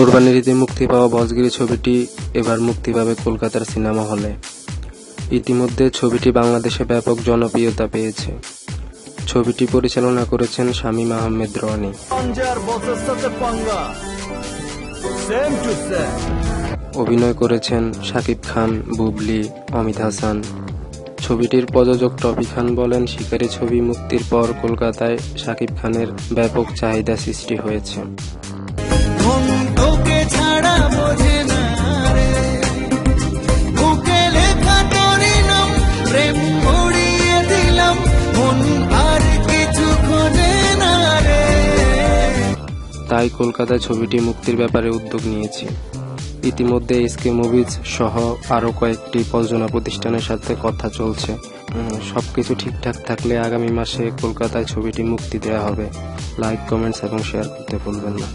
কোরবানির ঈদে মুক্তি পাওয়া বজগিরি ছবিটি এবার মুক্তি পাবে কলকাতার সিনেমা হলে। ইতিমধ্যে ছবিটি বাংলাদেশে ব্যাপক জনপ্রিয়তা পেয়েছে। ছবিটি পরিচালনা করেছেন শামীম আহমেদ রনি। অভিনয় করেছেন শাকিব খান বুবলি অমিত হাসান। ছবিটির প্রযোজক টপি খান বলেন শিকারী ছবি মুক্তির পর কলকাতায় শাকিব খানের ব্যাপক চাহিদা সৃষ্টি হয়েছে। তাই কলকাতায় ছবিটি মুক্তির ব্যাপারে উদ্যোগ নিয়েছি। ইতিমধ্যে এসকে মুভিজ সহ আরও কয়েকটি প্রযোজনা প্রতিষ্ঠানের সাথে কথা চলছে। সব কিছু ঠিকঠাক থাকলে আগামী মাসে কলকাতায় ছবিটি মুক্তি দেওয়া হবে। লাইক, কমেন্টস এবং শেয়ার করতে ভুলবেন না।